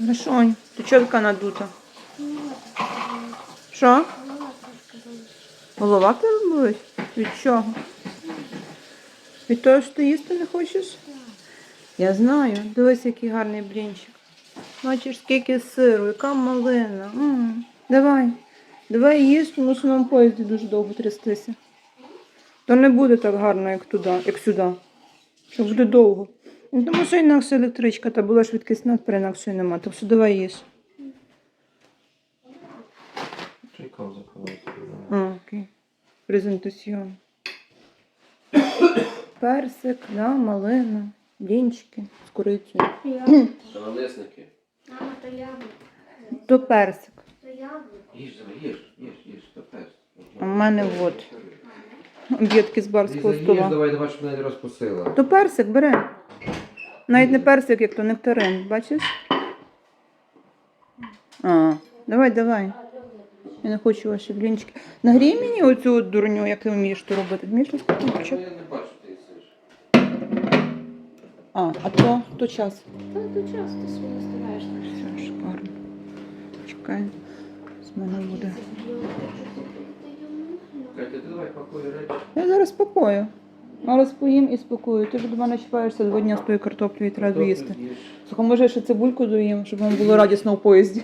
Хорошо, ти чого така надута? Що? Голова тебе болить? Від чого? Від того, що ти їсти не хочеш? Я знаю. Дивись, який гарний блінчик. Бачиш, скільки сиру, яка малина. М, Давай. Давай їж, тому що нам поїзді дуже довго трястися. То не буде так гарно, як туди, як сюди. Що буде довго. Ну, Тому що інакше електричка, та була швидкісна, тепер інакше нема. Так що давай їж. Чайком заховати. А, окей. Презентаціон. Персик, да, малина, блінчики з курицею. Це налисники. Мама, то яблуко. То персик. То яблуко. Їж, давай, їж, їж, їж, то пес. А в мене от. Об'єдки з барського Їж, стола. давай, давай, щоб не розкусила. То персик бери. Навіть не персик, як то нектарин, бачиш? А, давай, давай. Я не хочу ваші блінчики. Нагрій мені оцю от дурню, як ти вмієш то робити. Вмієш Ну, розкрутити? я не бачу, ти. А, а то, то час. Та ти часто собі стараєш. Все, шикарно. Чекай. З мене буде. Катя, ти давай пакуй речі. Я зараз спокою. Зараз поїм і спокою. Ти ж до мене чіпаєшся два дня з тою картоплею і треба доїсти. Їж. Слухай, може я ще цибульку доїм, щоб вам було радісно в поїзді.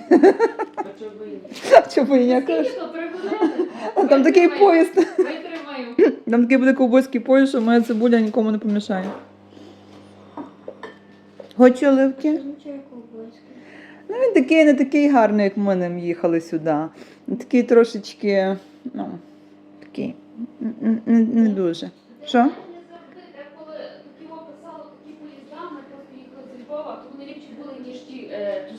А Там такий поїзд. Витримаю. Там такий буде ковбойський поїзд, що моя цибуля нікому не помішає. Хоче оливки? Ну, він такий не такий гарний, як ми ним їхали сюди. Такий трошечки, ну, такий, не, не дуже. Що? Не завжди, деколи такі описали такі поїзда, ми просто їхали з Львова, то вони ліпші були,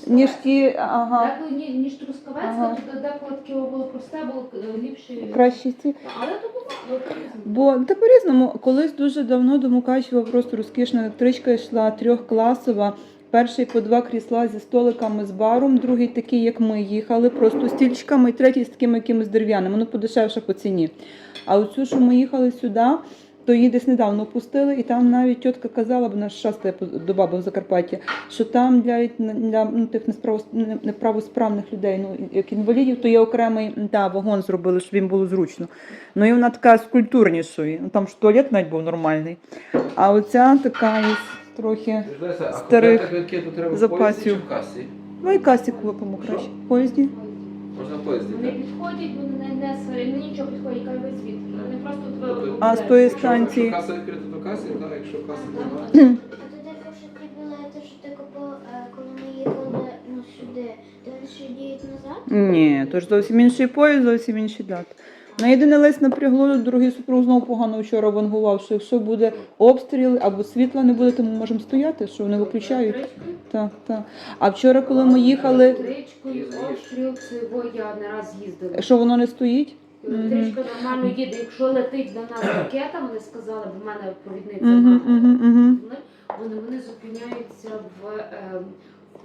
ніж ті ага, Деколи ні- ніж Трускавецька, Ага. то деколи таке було просте, було е, ліпше. кращі ті. Але то було по-різному. Бо та по-різному, колись дуже давно до Мукачева просто розкішна електричка йшла трьохкласова. Перший по два крісла зі столиками з баром, другий такий, як ми їхали, просто стільчиками, і третій з такими якимись дерев'яними, ну подешевше по ціні. А оцю, що ми їхали сюди, то її десь недавно пустили, і там навіть тітка казала, бо наш шастає до баби в Закарпатті, що там для, для ну, тих несправос- неправосправних людей, ну як інвалідів, то є окремий да, вагон зробили, щоб їм було зручно. Ну і вона така з. Ну там ж туалет навіть був нормальний. А оця така із трохи. Леся, а Старих купляти квитки то треба в запасів. поїзді чи в касі? Ну і касі купимо краще. В поїзді. Можна поїздити. поїзді, Вони підходять, вони не, не сварять, вони нічого підходять, кажуть, ви звідки. Вони просто два. А з тої станції. Якщо каса відкрита, то касі, так, якщо каса немає. А ти якщо ті білети, що ти купив, е, коли ми їхали ну, сюди, то вони ще діють назад? Ні, то ж зовсім інший поїзд, зовсім інші дати. На єдине лесь напрягло, дорогий супруг знову погано вчора вангував, що якщо буде обстріл або світла не буде, то ми можемо стояти, що вони виключають. Так, так. А вчора, коли ми їхали, Електричкою, обстріл, це во я не раз їздила. що воно не стоїть? Електричка нормально їде. Якщо летить до нас ракета, вони сказали, бо в мене провідниця мама, вони, вони зупиняються в ем,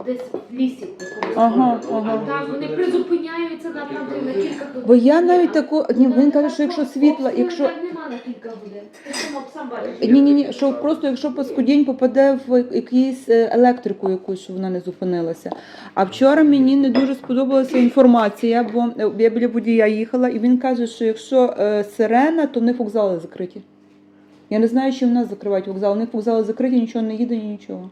десь в лісі. Ага, ага. так вони призупиняються на там де на кілька годин. Бо я навіть таку, ні, він каже, що якщо світла, якщо так нема на кілька годин. Ти сам сам бачиш. ні, ні, ні, що просто якщо паскудінь попаде в якусь е, електрику, якусь, що вона не зупинилася. А вчора мені не дуже сподобалася інформація, бо е, я біля водія їхала, і він каже, що якщо е, сирена, то в них вокзали закриті. Я не знаю, чи в нас закривають вокзал. У них вокзали закриті, нічого не їде, ні нічого.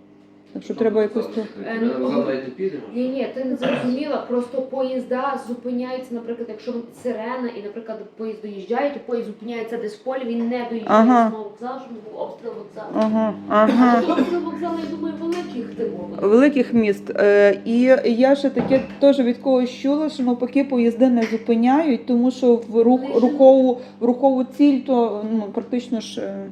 Так що треба якось то. Е, ну, навіть не підемо. Ні, ні, ти не зрозуміла. Просто поїзда зупиняються, наприклад, якщо сирена, і, наприклад, поїзд доїжджає, то поїзд зупиняється десь в полі, він не доїжджає Ага. з мого вокзалу, щоб не був обстріл вокзалу. Ага, ага. то обстріл вокзалу, я думаю, великих типу. Великих міст. Е, і я ще таке теж від когось чула, що навпаки поїзди не зупиняють, тому що в рух, рухову, в рухову ціль, то ну, практично ж. е,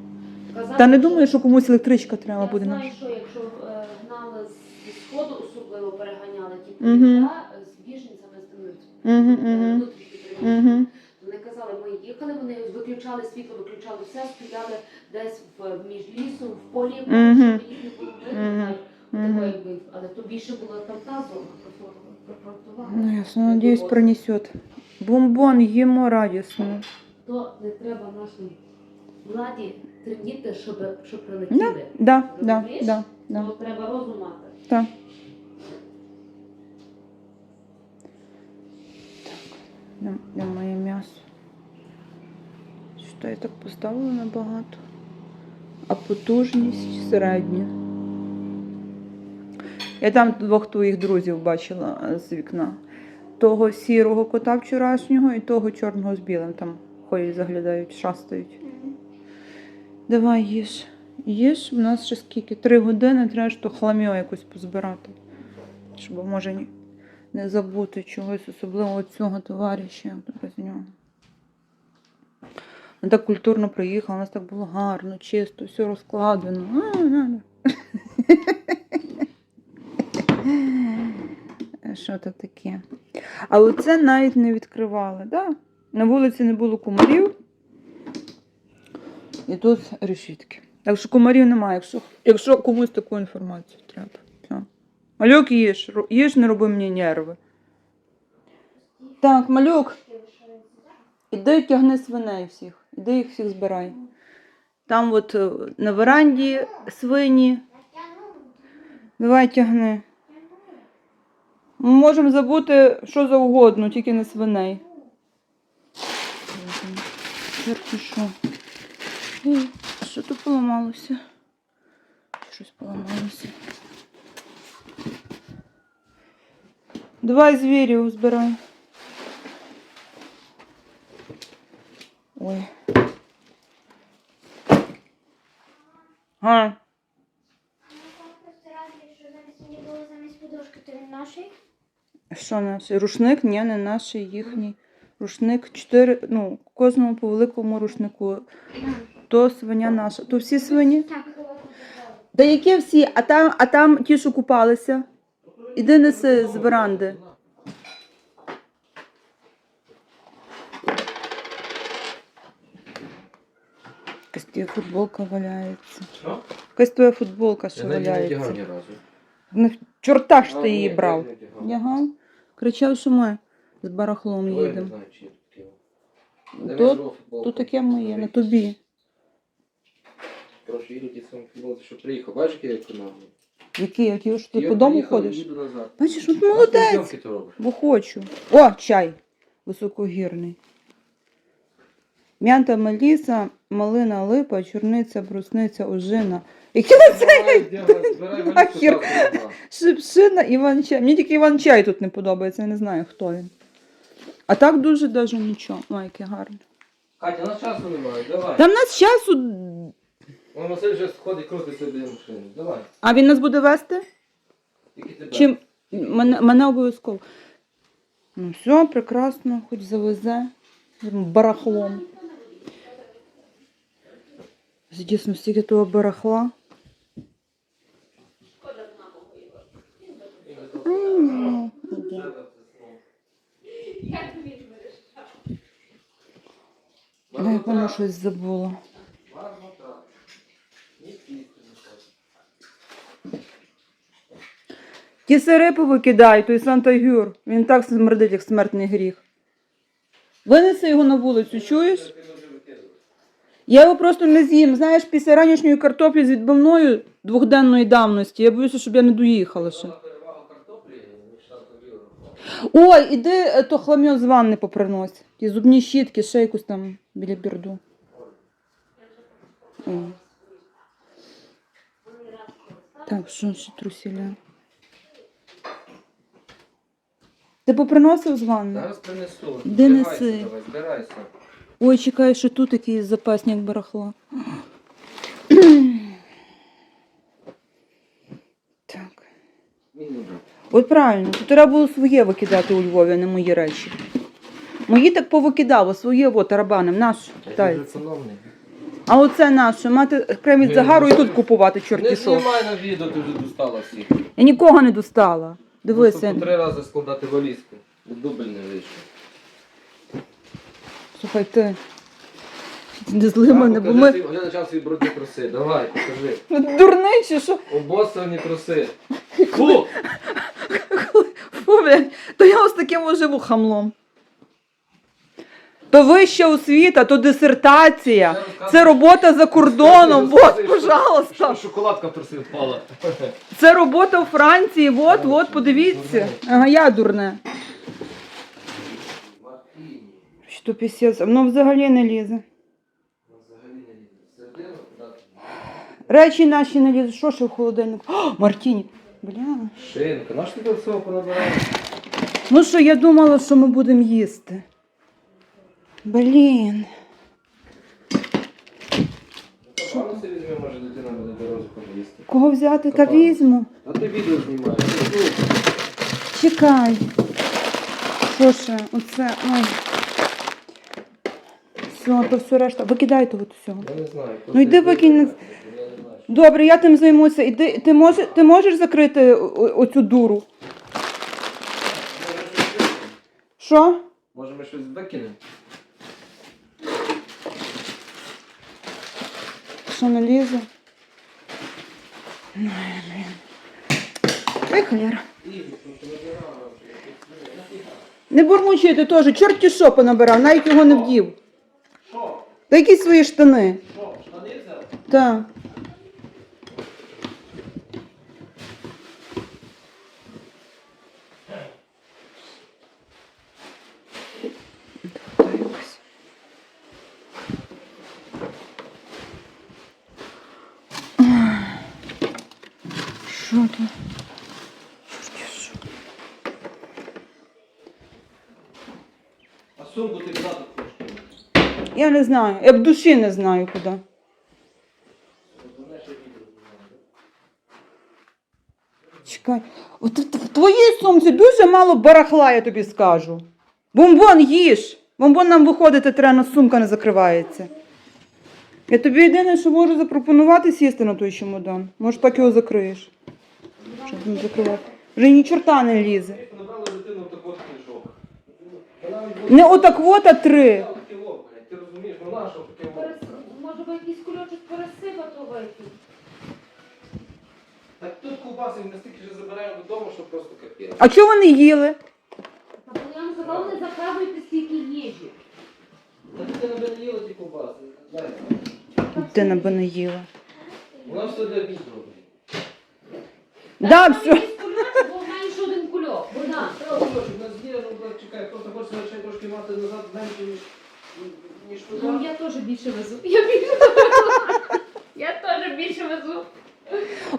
Та не думаю, що комусь електричка треба Я буде. знаю, наша. що якщо е, гнали зі сходу, особливо переганяли ті Мгм. поїзда е, з біженцями з тими Мгм, е, мгм. внутрішньо переміщеними. Вони казали, ми їхали, вони виключали світло, виключали все, стояли десь в між лісом, в полі, Мгм. щоб їх не було видно, Мгм. навіть Мгм. якби, але то більше було там та зона припортувала. Ну, ясно, надіюсь, пронесет. Бомбон, їмо радісно. То не треба нашій владі тремтіти, щоб, щоб прилетіли. Да, да, да, да. Тому треба розум мати. Так. Так, де моє м'ясо? Що я так поставила набагато? А потужність середня. Я там двох твоїх друзів бачила е, з вікна. Того сірого кота вчорашнього і того чорного з білим там ходять, заглядають, шастають. Давай їж. Їж, у нас ще скільки? Три години, треба то хлам'я якось позбирати. Щоб може не забути чогось, особливо цього товариша без нього. Ми так культурно приїхали, у нас так було гарно, чисто, все розкладено. Що це таке? А оце навіть не відкривали. Да? На вулиці не було кумарів. І тут решітки. Так що комарів немає, якщо, якщо комусь таку інформацію треба. Все. Малюк їж, їж, не роби мені нерви. Так, малюк, іди тягни свиней всіх. Іди їх всіх збирай. Там от е, на веранді свині. Давай тягни. Ми можемо забути що завгодно, тільки не свиней. Черти що? Ей, Що тут поламалося? Щось поламалося. Давай звірів збирай. Ой. А, що замість мені було замість подушки, то він наший. що наш? Рушник? Ні, не наш, їхній. Рушник чотири, ну, кожному по великому рушнику. То свиня наша. То всі свині? Так. Та які всі? А там, а там ті, що купалися. Іди неси з веранди. Якась твоя футболка валяється. Що? Якась твоя футболка, що не валяється. ні разу. Ну, чорта ж ти її брав. не. Вдягав? Кричав, що ми з барахлом їдемо. футболку? Тут таке моє, на тобі. Коротше, їду ті самі футболки, що приїхав. Бачиш, як я економний? Який, який, що ти по дому ходиш? їду назад. Бачиш, от молодець. зйомки ти робиш? Бо хочу. О, чай високогірний. М'ята меліса, малина липа, чорниця, брусниця, ожина. Які на це Нахер. шипшина, Іван чай. Мені тільки Іван чай тут не подобається, я не знаю, хто він. А так дуже даже нічого. Ой, яке гарне. Катя, у нас часу немає, давай. Там в нас часу. Вон Василь вже ходить, крутить собі машину. Давай. А він нас буде вести? Тільки тебе. Чим мене, мене обов'язково. Ну все, прекрасно, хоч завезе барахлом. Дійсно, стільки того барахла. М, іди. Ну, я певно щось забула. Ті сири повикидай, той Сантагюр. Він так смердить, як смертний гріх. Винеси його на вулицю, чуєш? Я його просто не з'їм. Знаєш, після ранішньої картоплі з відбивною двохденної давності. Я боюся, щоб я не доїхала ще. Ой, іди е, то хламьо з ванни попринось. Ті зубні щітки, ще якусь там біля бірду. Так, що ще трусіля? Ти поприносив з ванни? Зараз принесу. Де Збирайся неси? Давай, збирайся. Ой, чекай, що тут якийсь запасник барахла. Так. От правильно, тут треба було своє викидати у Львові, а не мої речі. Мої так повикидало, своє во тарабанем, наш. А оце наше, мати крем від загару і ну, тут купувати, чорті Не що. знімай на відео, ти вже достала всіх. Я нікого не достала. Дивися. Три рази складати валізку. Дубль не вийшов. Слухай, ти. Не зли мене, бо ми. Глядачам свої брудні труси. Давай, покажи. Дурний чи що? Обосрані труси. Фу! Фу, блядь, то я ось таким живу хамлом. То вища освіта, то дисертація, це робота за кордоном. Вот, пожалуйста. Шоколадка в труси впала. Це робота у Франції. Вот, вот, подивіться. Ага, я дурне. то пісець, воно взагалі не лізе. Речі наші не лізуть. Що ще в холодильнику? О, Мартіні. Бля. Шинка, наш ти всього понабирав? Ну що, я думала, що ми будемо їсти. Блін. Пану візьми, може дитина буде дорозі поїсти. Кого взяти? Та візьму. А ти відео знімаєш. Ну, Чекай. Що ще? Оце. Ой. Все, то все решта. Викидай того всього. Я не знаю. Ну, йди викинь на- Я не знаю. Добре, я тим займуся. Іди, ти, можеш, ти можеш закрити о- оцю дуру? Що? Може ми щось викинемо? Що не лізе? Ой, блін. Ой, Не Не бурмучуйте теж, чорті що понабирав, навіть його не вдів. Що? Та якісь свої штани. Що? Штани взяв? Так. Сумку ти куди тут хочеш? Я не знаю. Я в душі не знаю куди. Знімаєш. Чекай, от в твоїй сумці дуже мало барахла, я тобі скажу. Бомбон їж. Бомбон нам виходити треба, сумка не закривається. Я тобі єдине, що можу запропонувати сісти на той чемодан. Може, так його закриєш. Щоб не закривати. Вже ні чорта не лізе. Набрали дитину в такий книжок. Вона Не отак вот, а три. Ти розумієш, ну на що таке лоб? Може би якийсь кульочок пересипати вийти. Так тут ковбаси ми стільки вже забираємо додому, що просто капець. А чого вони їли? Я вам сказала, не заказуйте стільки їжі. Та дитина би не їла ті ковбаси. Дай. Дитина би не їла. Вона все для блядь. Да, все. якийсь кульочок, бо в мене ще один кульок. Богдан. Та ось, у нас є, ну, так, чекай, просто трошки мати назад менше, ніж, ніж туди. Ну, я теж більше везу. Я більше везу. Я теж більше везу.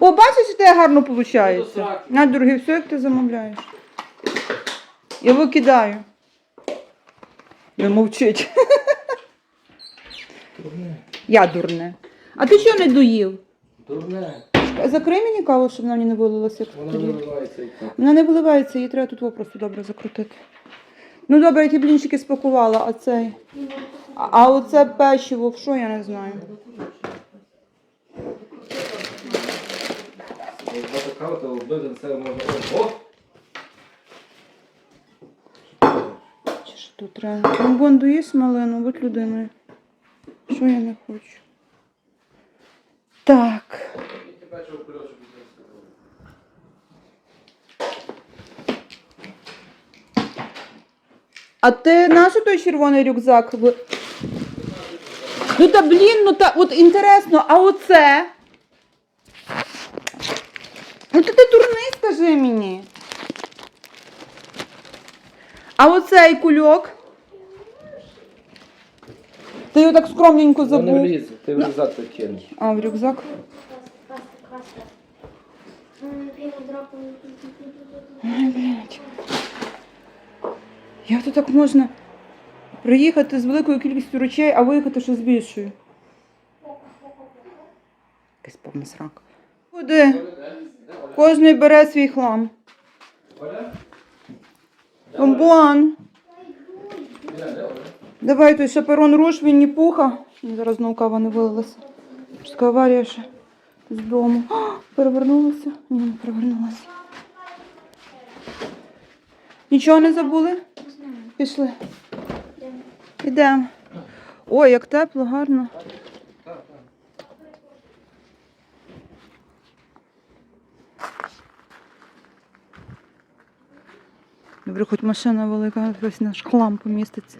О, бачиш, що тебе гарно виходить. сраки. На, дорогі, все, як ти замовляєш. Я викидаю. Не мовчить. Дурне. Я дурне. А ти що не доїв? Дурне. Закрий мені каву, щоб вона не вилилася. як Вона тоді. виливається і так. Вона не виливається, її треба тут во просто добре закрутити. Ну добре, я ті блінчики спакувала, а цей. А, а оце печиво, в що я не знаю. Як багато кави, то вбити це можна. О! Чи ж тут треба? Бомбон доїсть малину, будь людиною. Що я не хочу? Так. І тебе чого кульочок візьмеш? А ти наш той червоний рюкзак? ви- Ну та блін, ну та от інтересно, а оце? Ну ти, ти дурний, скажи мені. А оцей кульок? Ти його так скромненько Воно не забув. влізе, ти в рюкзак так кинеш. А, в рюкзак? Ай, блядь. Як то так можна приїхати з великою кількістю речей, а виїхати ще з більшою? Якась повна срака. Куди? Кожний бере свій хлам. Бомбон. Давай той шаперон руш, він не пуха. Зараз знову кава не вилилася. Що аварія ще з дому. А, перевернулася? Ні, не перевернулася. Нічого не забули? Пішли. Ідемо. Ой, як тепло, гарно. Добре, хоч машина велика, хтось наш хлам поміститься.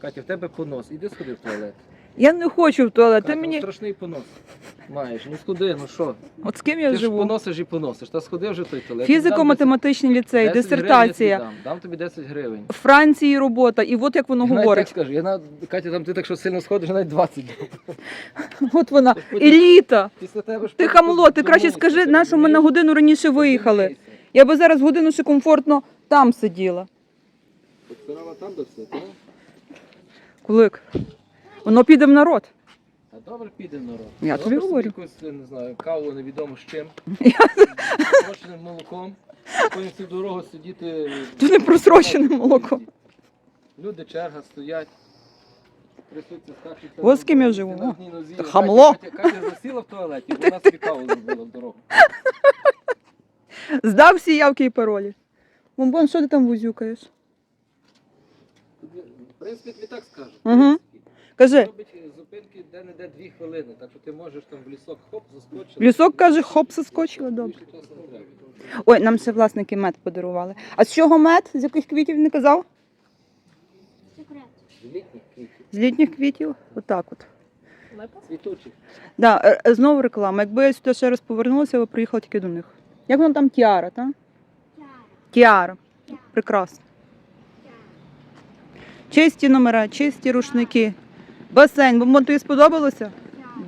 Катя, в тебе понос. Іди сходи в туалет. Я не хочу в туалет. Ти Катя, мені. страшний понос. Маєш, ну сходи, ну що? От з ким я Ти ж живу? поносиш і поносиш. Та сходи вже в той туалет. Фізико-математичний ліцей, 10 гривень я дисертація. Дам. дам тобі 10 гривень. В Франції робота, і от як воно Я навіть так говорить. скажу, я на Катя, там ти так що сильно сходиш, я навіть 20 дам. От вона, Потім- еліта. Після тебе ж Ти потім хамло, ти краще скажи, ти на що ми на розумієш? годину раніше виїхали. Я би зараз годину ще комфортно там сиділа. Справа там до все, так? Кулик. Воно піде в народ. А добре піде в народ. Я тобі говорю. Якусь, не знаю, каву невідомо з чим. Просроченим молоком. Потім всю дорогу сидіти. Тут не просрочене молоко. Люди черга стоять. Трясуться, скачуть. Ось з ким я живу, о. Та хамло. Катя, засіла в туалеті, вона собі каву зробила в дорогу. Здав всі явки і паролі. Бомбон, що ти там вузюкаєш? В принципі, тобі так скажуть. Кажи, Робить зупинки де-не-де дві хвилини, так що ти можеш там в лісок хоп, заскочити. лісок каже, хоп, соскочила, добре. Більше часу не треба. Ой, нам ще власники мед подарували. А з чого мед? З яких квітів не казав? Секрет. З літніх квітів, З літніх квітів? Отак от. цвітучих. Да, е, е, знову реклама. Якби я сюди ще раз повернулася, я б приїхала тільки до них. Як воно там тіара, так? Тяра. Тіара. Прекрасно. Чисті номера, чисті рушники. Басейн. Бомбон, тобі сподобалося?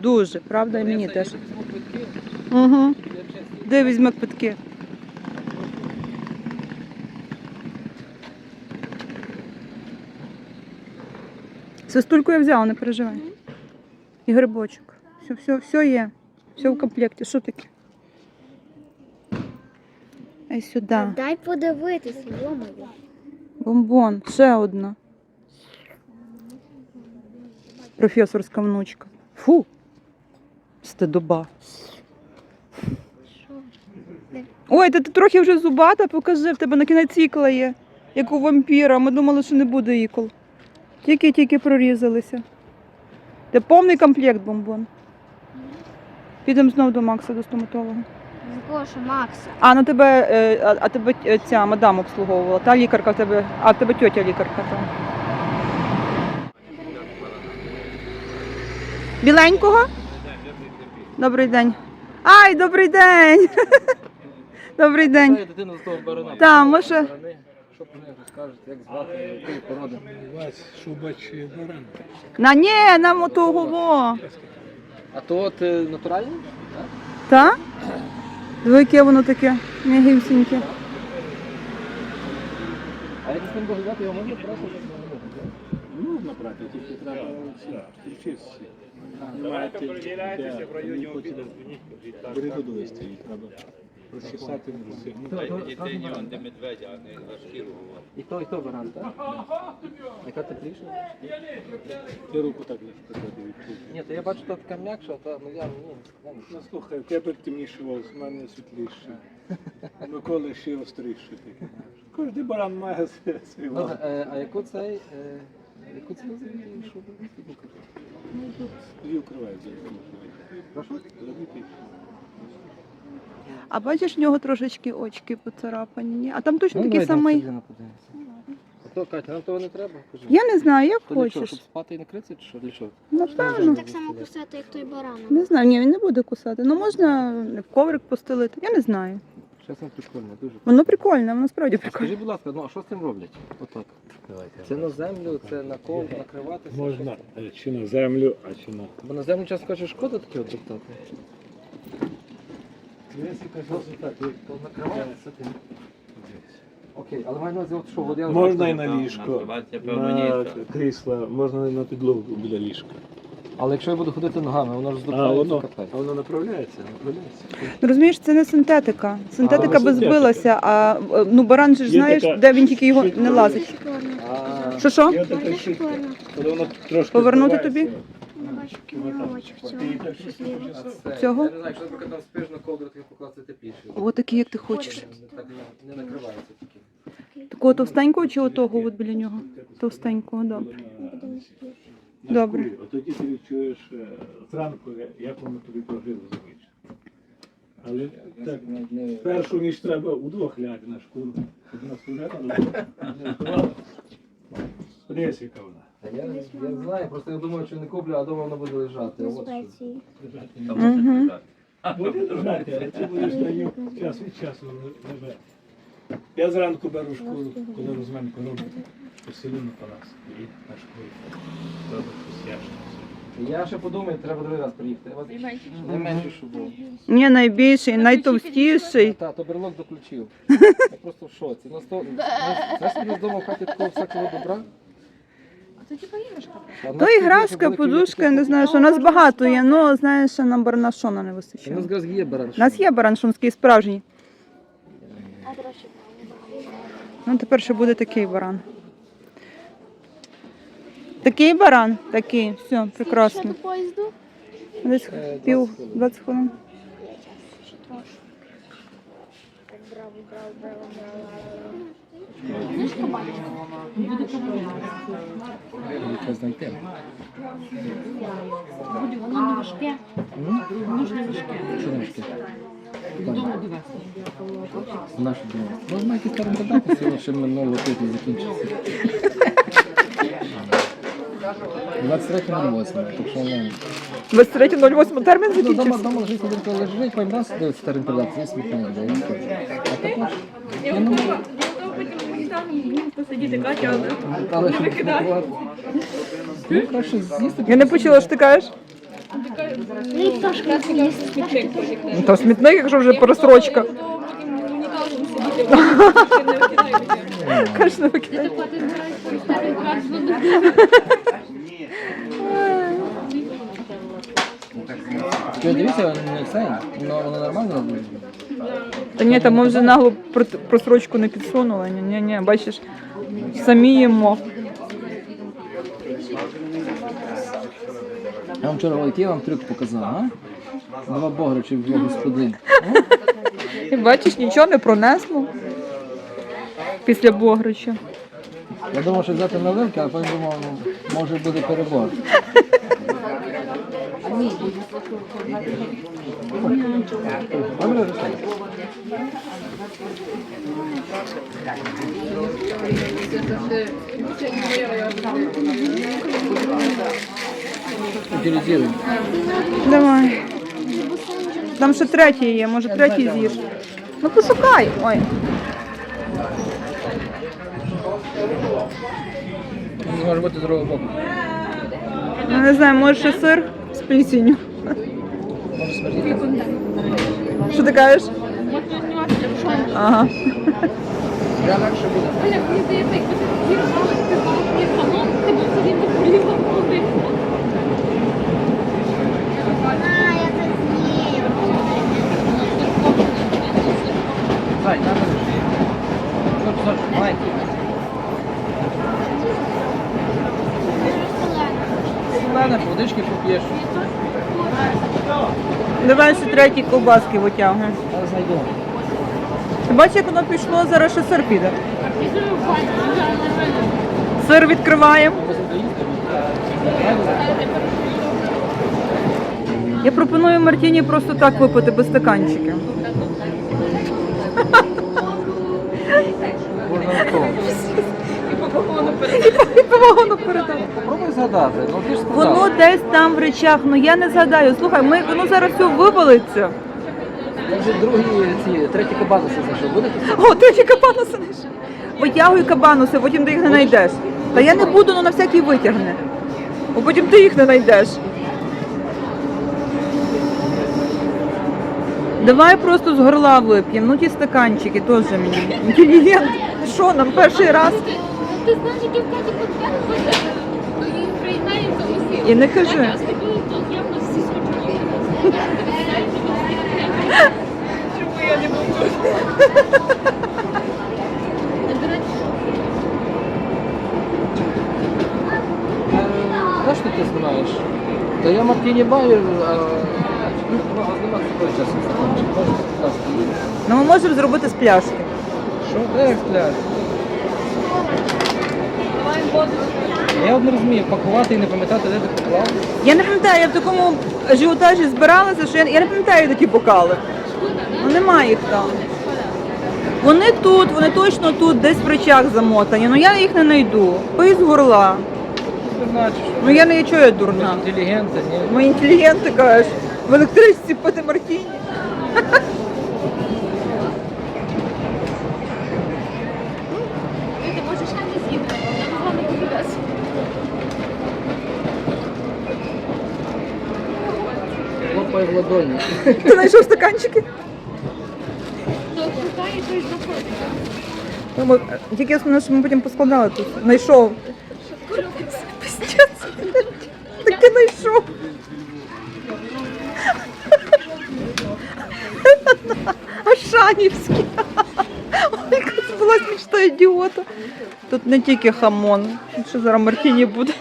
Дуже, правда, і мені теж. Угу. Де візьме квитки? Свистульку я взяла, не переживай. І грибочок. Все, все, все є. Все в комплекті. Що таке? Ай сюди. Дай подивитися, йомаю. Бомбон. Ще одна. Професорська внучка. Фу. Стидоба. Ой, та ти трохи вже зубата, покажи, в тебе на кінець ікла є, як у вампіра. Ми думали, що не буде ікол. Тільки-тільки прорізалися. Це повний комплект бомбон. Підемо знову до Макса, до стоматолога. З кого що Макса? А, ну тебе, е, а, а тебе е, ця мадам обслуговувала, та лікарка в тебе, а в тебе тьотя лікарка там. Біленького? Добрий день. Ай, добрий день! Добрий день. Дитину з того барана. Та, може- Що про них розкажете, як звати, якої породи? Баран? На ні, нам отого во. А то от е, натуральні? Та? Диви, яке воно таке м'ягівсіньке. А як з ним доглядати, його можна просто Ну, набрати, тільки треба включитися. Маєте де вони хочуть берегу довести, їх треба розчесати І то, і то баран, так? Яка тепліша? Ти руку так туди. Ні, то я бачу, що така м'якша, та ну я ні, Ну слухай, в тебе темніше волос, в мене світліше. Миколи ще остріше таке. Кожен баран має свій- Ну, волос. е, а яку цей, е, яку це шубу? Ну тут вкривають Прошу? А бачиш, в нього трошечки очки поцарапані. ні? А там точно Ну, такий давай, самий. Сергій, подивимося. А то, Катя, нам того не треба? Кажи. Я не знаю, як То для чого, хочеш. щоб спати і накритися, чи що? Для чого? Напевно. Так само кусати, як той баран. Не знаю, ні, він не буде кусати. Ну можна в коврик постелити. Я не знаю. Чесно, прикольно, дуже. Воно прикольне, воно справді прикольне. Скажіть, будь ласка, ну а що з цим роблять? Отак. Це на землю, це на кол, накриватися. Можна е, чи на землю, а чи на. Бо на землю часто каже, шкода такі от топтати. То накривається тим. Окей, але маю на увазі, от що, от я Можна і на ліжко, на крісла, можна і на підлогу біля ліжка. Але якщо я буду ходити ногами, воно ж А здупає, воно, капець. а воно направляється, направляється. Ну, Розумієш, це не синтетика. Синтетика А, би синтетика. збилася, а е, ну баран же ж Є знаєш, така де він тільки його не лазить. А, Що що? Є така щітка, коли воно трошки Повернути збивається, Не бачу кіночок цього. Цього? Я не знаю, якщо, наприклад, там спиш на ковдру, то покласти тепліше. О, такий, як ти хочеш. Так не, не накривається такі. Такого товстенького чи отого от біля нього? Товстенького, добре. Добре. От тоді ти відчуєш е, зранку, як воно тобі прожило ніч. Але так, першу ніч треба удвох ляти на шкуру. Одна служета, друга. Подивись, яка вона. Я, я знаю, просто я думаю, що не куплю, а вдома воно буде лежати. От що. спеції. Мгм. Буде лежати, а ти будеш на нього час від часу лежати. Я зранку беру школу, коли розминку роблю, посилю на палац і на школі. Робить щось яшне. Я ще подумаю, треба другий раз приїхати. От Не що було. Ні, найбільший, найтовстіший. Та, то берлок доключив. Я просто в шоці. На сто... Знаєш, вдома в хаті такого всякого добра? Типа іграшка. Нас То іграшка, подушка, не знаю, що у нас багато є, ну знаєш, ще нам баранашона не У нас якраз є баран. У нас є бараншунський справжній. Ну тепер ще буде такий баран. Такий баран? Такий, все, Ще прекрасно. до поїзду? Десь Е, пів 20 хвилин. 20 хвилин. Ще трошки. Браво, браво, браво, браво. Треба знайти. Буде воно не важке. Воно ж не важке. Що не важке? Додому довести. Наше дома. Можна якісь там додати, сьогодні ще минуло тиждень закінчиться. 23.08, так що не... 23.08 термін Ну, дома, закінчився. дома лежить один коли лежить, потім раз дивиться старий передати, і смітно не дає. А також... Я не. Але щоб. Ну, краще з'їсти. Я не почула, що ти кажеш. Ну і пташка. Ну, смітник, якщо вже просрочка. Каже, не викидай. Що, дивіться, не це, воно, воно нормально буде. Та ні, там ми вже нагло про- просрочку не підсунули. Ні, ні, ні, бачиш, самі їмо. Я вам вчора який я вам трюк показав, а? Два бограчі в господин. І бачиш, нічого не пронесло після Богрича. Я думав, що взяти наливки, а потім думав, ну, може буде перебор. Утилізуємо. Давай. Там ще третій є, може третій з'їш. Ну пошукай. Ой. Може бути з другого боку. Ну не знаю, може ще сир Може. Що ти кажеш? Ага. Буде. Оля, мені здається, якби ти зірвала співала мені хамон, ти б собі не полізла в води. А, я так з'їм. Зай, надо. Стой, стой, давай. Селена, водички поп'єш. Давай ще третій ковбаски. Я знайду. Ти бачиш, як воно пішло, зараз ще сир піде. Сир відкриваємо. Я пропоную Мартіні просто так випити без стаканчиків. По передати. Попробуй згадати. Ну ти ж Воно десь там в речах, ну я не згадаю. Слухай, ми, воно зараз все вивалиться. Я вже другі ці, треті кабануси знайшов. Будете? О, треті кабануси знайшов. Витягуй кабануси, потім ти їх не знайдеш. Та я не буду, ну на всякий витягне. Бо потім ти їх не знайдеш. Давай просто з горла вип'ємо. Ну ті стаканчики теж мені. Інтелігент. Що нам перший раз? Ти знаєш, які в хаті контент буде? І приєднається усі. І не кажи. Я з тобою тут явно всі. Чому я не можу? До речі, Знаєш, що ти знаєш? Та я Мартіні Байер, а... Ну. Ну ми можемо зробити з пляшки. Що? Де пляж? Я от не розумію, пакувати і не пам'ятати, де ти поклав. Я не пам'ятаю, я в такому ажіотажі збиралася, що я, я не пам'ятаю, ті бокали. Ну немає їх там. Вони тут, вони точно тут, десь в речах замотані. Ну я їх не знайду. Пий з горла. ти? Ну я не чую, я дурна. Інтелігенти, ні. Ми інтелігенти, кажеш. В електричці пити мартіні. Ти можеш не з'їхати, я з вами подивилася. Хлопай в ладоні. Знайшов стаканчики? Ну, е, Тільки основне, що ми потім поскладали тут. Знайшов. Пиздець. Таки знайшов. Ашанівський. Ой, була мечта ідіота. Тут не тільки хамон. Що зараз Мартіні буде?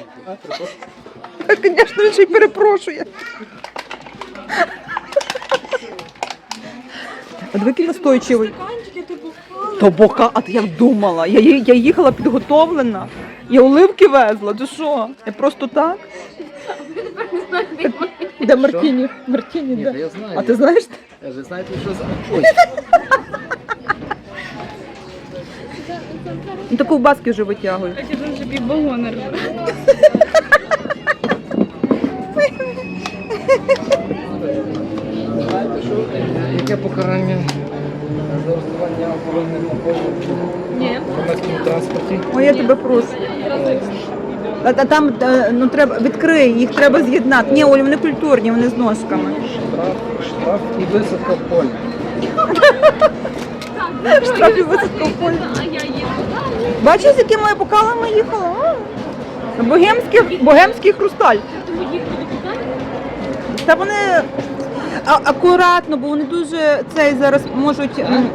Звісно, він ще й перепрошує. А диви, настойчивий. То бока, а ти як думала? Я, я їхала підготовлена. Я оливки везла. Ти що? Я просто так? Де Мартіні? Мартіні, Ні, де? я знаю. А ти знаєш? Я вже знаєте, що за... Ой, Ну, то ковбаски вже витягують. знаєте, що? е, Яке покарання за розставання напоїв Ні. в громадському транспорті? Ой, я тебе прошу. А, а там е, ну треба відкрий, їх треба з'єднати. Ні, Олі, вони культурні, вони з ножками. Штраф, штраф і висадка в полі. Штраф і висадка в полі. Бачиш, з якими бокалами їхала? А? Богемський, богемський хрусталь. Та вони а, акуратно, бо вони дуже цей зараз можуть. м,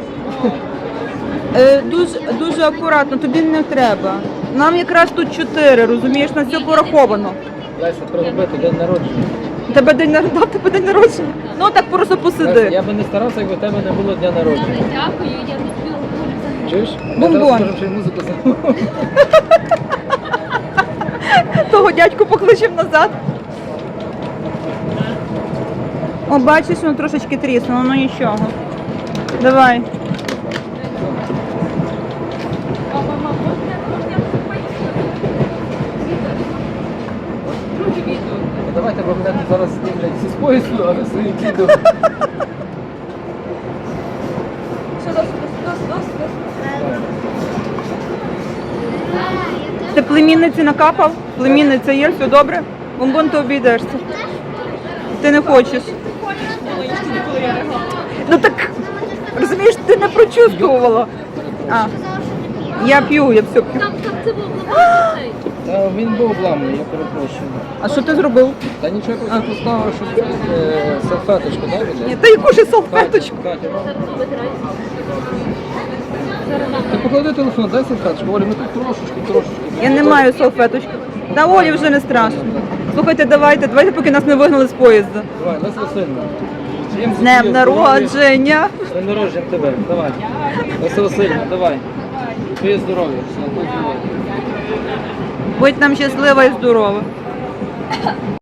е, Дуже, дуже акуратно, тобі не треба. Нам якраз тут чотири, розумієш, на все пораховано. Леся, пригубити день народження. Тебе день народження, тебе день народження. Ну так просто Леся, посиди. я би не старався, якби в тебе не було дня народження. Дякую, я не люблю алкоголь взагалі. Чуєш? Бомбон. Я зараз скажу, що й музику замовив. Того дядьку покличем назад. О, бачиш, воно трошечки тріснуло, ну нічого. Давай. Давайте, бо мене зараз знімлять всі з поїзду, а ви свої досить. Ти племінниці накапав? Племінниця є, все добре? Бомбон, ти обійдешся. Ти не хочеш. Ну так, розумієш, ти не прочувствувала. А, я п'ю, я все п'ю. Там, там це він був обламаний, я перепрошую. А що ти зробив? Та нічого я просто поставив, щоб е, салфеточку, да, Ні, та яку ж салфеточку? Ти поклади телефон, дай салфеточку. Оля, ми тут трошечки, трошечки. Я не маю салфеточки. Та Олі вже не страшно. Слухайте, давайте, давайте, поки нас не вигнали з поїзда. Давай, Леся Васильівна. З днем народження! З днем народження тебе, давай. Леся Васильівна, давай. Твоє здоров'я. Будь нам щаслива і здорова.